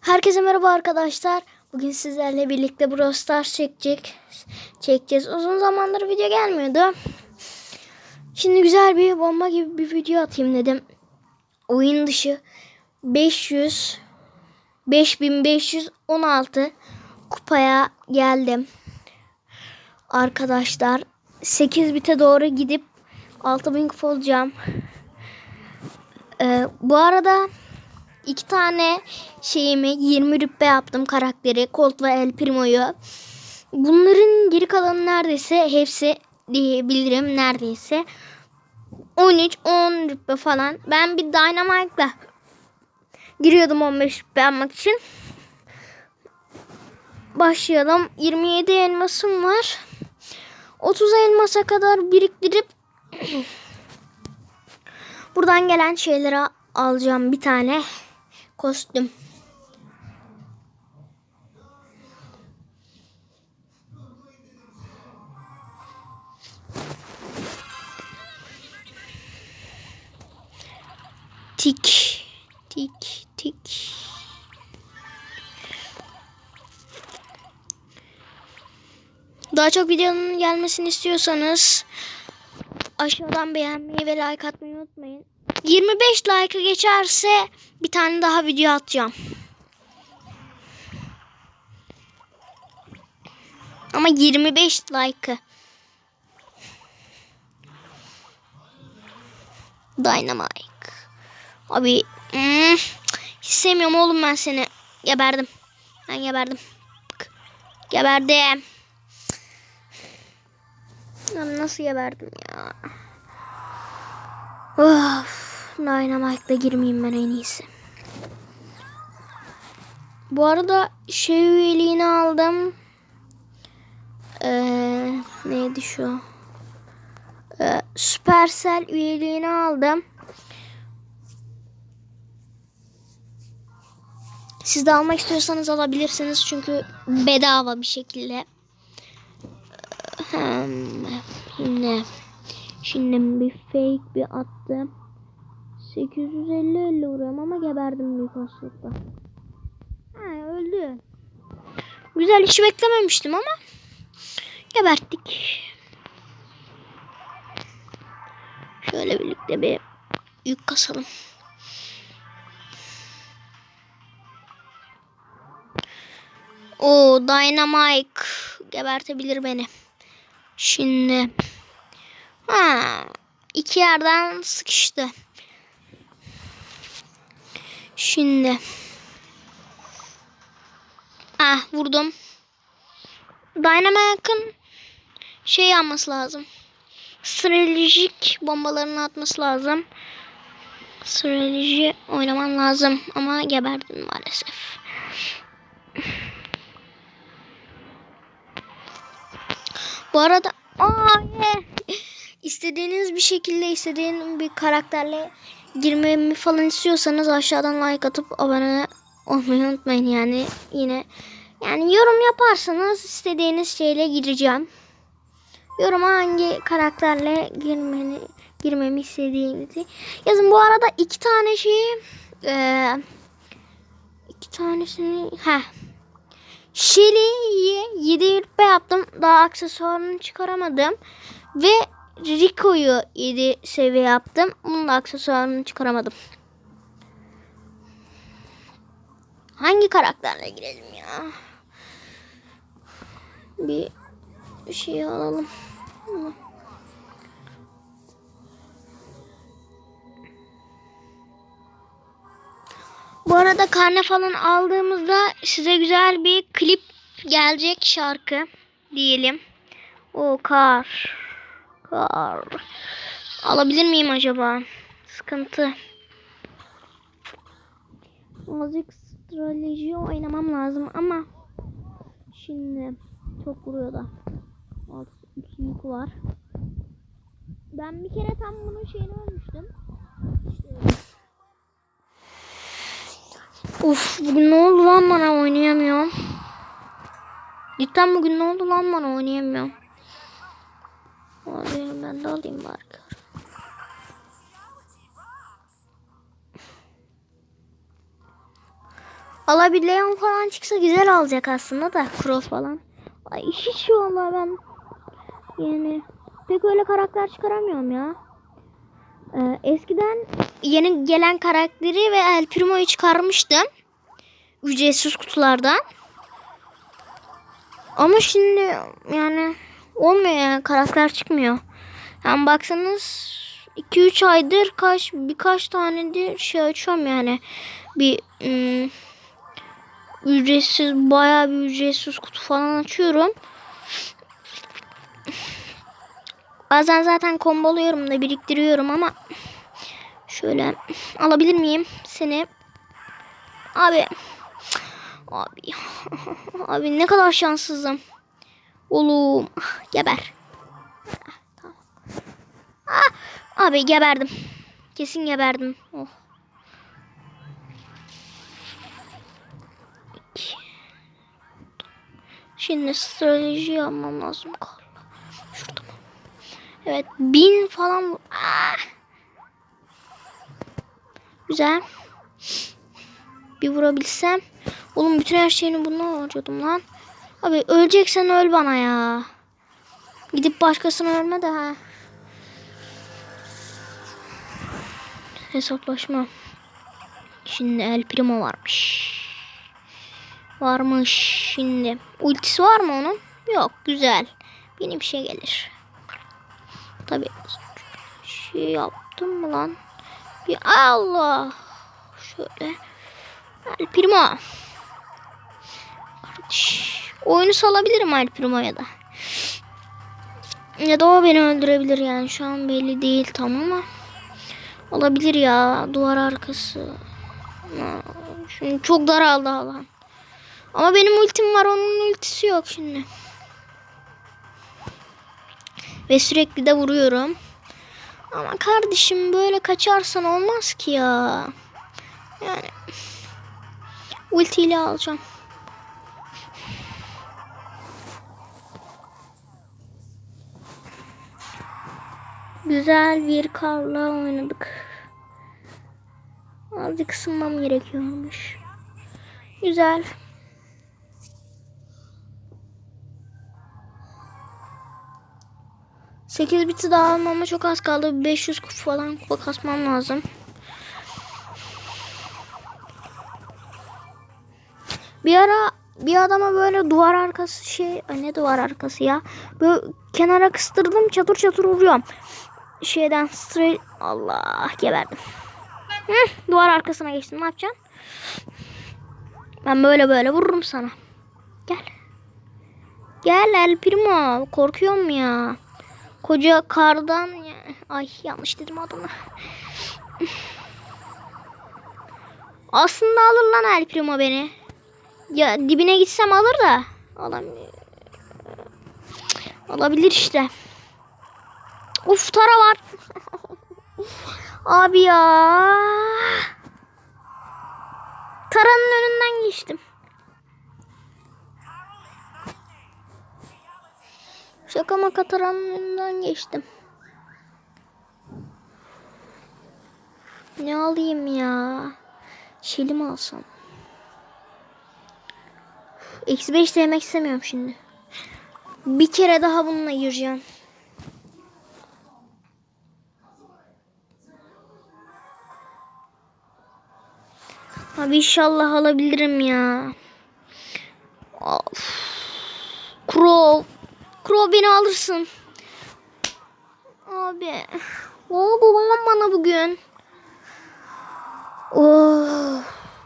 Herkese merhaba arkadaşlar. Bugün sizlerle birlikte Brawl Stars çekecek, çekeceğiz. Uzun zamandır video gelmiyordu. Şimdi güzel bir bomba gibi bir video atayım dedim. Oyun dışı 500 5516 kupaya geldim. Arkadaşlar 8 bite doğru gidip 6000 kupa olacağım. Ee, bu arada iki tane şeyimi 20 rütbe yaptım karakteri Colt ve El Primo'yu. Bunların geri kalanı neredeyse hepsi diyebilirim neredeyse. 13 10 rütbe falan. Ben bir Dynamite'la giriyordum 15 rütbe yapmak için. Başlayalım. 27 elmasım var. 30 elmasa kadar biriktirip buradan gelen şeyleri alacağım bir tane kostüm. Tik tik tik. Daha çok videonun gelmesini istiyorsanız aşağıdan beğenmeyi ve like atmayı unutmayın. 25 like'ı geçerse bir tane daha video atacağım. Ama 25 like'ı. Dynamite. Abi hmm, hiç sevmiyorum oğlum ben seni. Geberdim. Ben geberdim. Geberdim. Ben nasıl geberdim ya? Of. Dynamite'da girmeyeyim ben en iyisi. Bu arada şey üyeliğini aldım. Ee, neydi şu? Ee, Supercell üyeliğini aldım. Siz de almak istiyorsanız alabilirsiniz çünkü bedava bir şekilde. Hmm, Şimdi, şimdi bir fake bir attım. 850 50 vuruyorum ama geberdim büyük olasılıkla. Ha öldü. Güzel hiç beklememiştim ama geberttik. Şöyle birlikte bir yük kasalım. O Dynamite gebertebilir beni. Şimdi ha iki yerden sıkıştı. Şimdi ah vurdum. Dynamite'ın şey yapması lazım. Stratejik bombalarını atması lazım. Strateji oynaman lazım ama geberdin maalesef. Bu arada aa, istediğiniz bir şekilde istediğiniz bir karakterle girmemi falan istiyorsanız aşağıdan like atıp abone olmayı unutmayın yani yine yani yorum yaparsanız istediğiniz şeyle gireceğim. Yoruma hangi karakterle girmeni girmemi istediğinizi yazın. Bu arada iki tane şeyi e, iki tanesini ha Shelly'yi 7 rütbe yaptım. Daha aksesuarını çıkaramadım. Ve Rico'yu 7 seviye yaptım. Bunun aksesuarını çıkaramadım. Hangi karakterle girelim ya? Bir şey alalım. Bu arada karne falan aldığımızda size güzel bir klip gelecek şarkı diyelim. O kar. Kar. Alabilir miyim acaba? Sıkıntı. Azıcık strateji oynamam lazım ama şimdi çok vuruyor da. Alt yük var. Ben bir kere tam bunun şeyini ölmüştüm. İşte. Uf bugün ne oldu lan bana oynayamıyorum. Cidden bugün ne oldu lan bana oynayamıyorum. Ben de alayım bari. alabilen falan çıksa güzel alacak aslında da Crow falan. Ay hiç vallahi ben yani pek öyle karakter çıkaramıyorum ya. Ee, eskiden yeni gelen karakteri ve El Primo'yu çıkarmıştım. Ücretsiz kutulardan. Ama şimdi yani olmuyor yani karakter çıkmıyor. Yani baksanız 2-3 aydır kaç birkaç tane de şey açıyorum yani. Bir ım, ücretsiz bayağı bir ücretsiz kutu falan açıyorum. Bazen zaten komboluyorum da biriktiriyorum ama şöyle alabilir miyim seni? Abi abi abi ne kadar şanssızım. Oğlum geber. Abi geberdim. Kesin geberdim. Oh. Şimdi strateji yapmam lazım. Şurada? Evet bin falan. Ah. Güzel. Bir vurabilsem. Oğlum bütün her şeyini bundan harcadım lan. Abi öleceksen öl bana ya. Gidip başkasına ölme de ha. Hesaplaşma. Şimdi El Primo varmış. Varmış şimdi. Ultisi var mı onun? Yok güzel. Benim şey gelir. Tabi şey yaptım mı lan? Bir Allah. Şöyle. El Primo. Kardeş. Oyunu salabilirim El Primo'ya da. Ya da o beni öldürebilir yani. Şu an belli değil tam ama. Olabilir ya. Duvar arkası. Şimdi çok daraldı alan. Ama benim ultim var. Onun ultisi yok şimdi. Ve sürekli de vuruyorum. Ama kardeşim böyle kaçarsan olmaz ki ya. Yani ultiyle alacağım. Güzel bir karla oynadık. Azıcık ısınmam gerekiyormuş. Güzel. Sekiz biti daha almama çok az kaldı. 500 kupa falan kupa kasmam lazım. Bir ara bir adama böyle duvar arkası şey ne duvar arkası ya. Böyle kenara kıstırdım çatır çatır vuruyorum. Şeyden straight Allah geberdim. Hı, duvar arkasına geçtim ne yapacaksın? Ben böyle böyle vururum sana. Gel. Gel El Primo. Korkuyorum ya. Koca kardan ya. Ay yanlış dedim adını. Aslında alır lan El Primo beni. Ya dibine gitsem alır da. Alamıyor. Alabilir işte. Uf tara var. Abi ya. Taranın önünden geçtim. Şaka maka taranın önünden geçtim. Ne alayım ya? Şeli mi alsam? Eksi 5 demek istemiyorum şimdi. Bir kere daha bununla gireceğim. Abi inşallah alabilirim ya. Of. Crow. Crow beni alırsın. Abi. Oo babam bana bugün. Oh.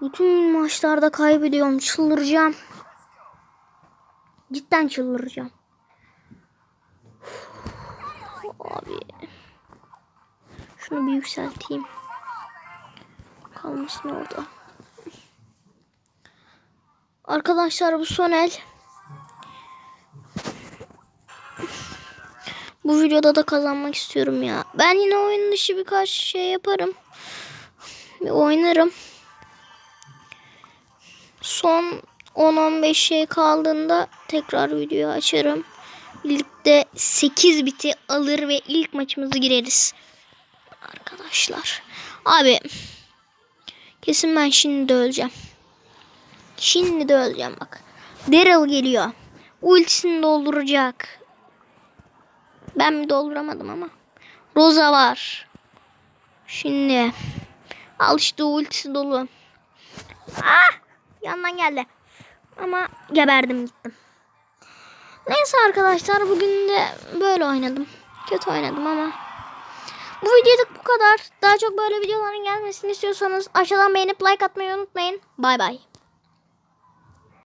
Bütün maçlarda kaybediyorum. Çıldıracağım. Cidden çıldıracağım. Abi. Şunu bir yükselteyim. Kalmasın orada. Arkadaşlar bu son el. Bu videoda da kazanmak istiyorum ya. Ben yine oyun dışı birkaç şey yaparım. Bir oynarım. Son 10-15 şey kaldığında tekrar video açarım. Birlikte 8 biti alır ve ilk maçımızı gireriz. Arkadaşlar. Abi. Kesin ben şimdi de öleceğim. Şimdi de öleceğim bak. Daryl geliyor. Ultisini dolduracak. Ben mi dolduramadım ama. Rosa var. Şimdi. Al işte ultisi dolu. Ah! Yandan geldi. Ama geberdim gittim. Neyse arkadaşlar bugün de böyle oynadım. Kötü oynadım ama. Bu videoluk bu kadar. Daha çok böyle videoların gelmesini istiyorsanız aşağıdan beğenip like atmayı unutmayın. Bay bay.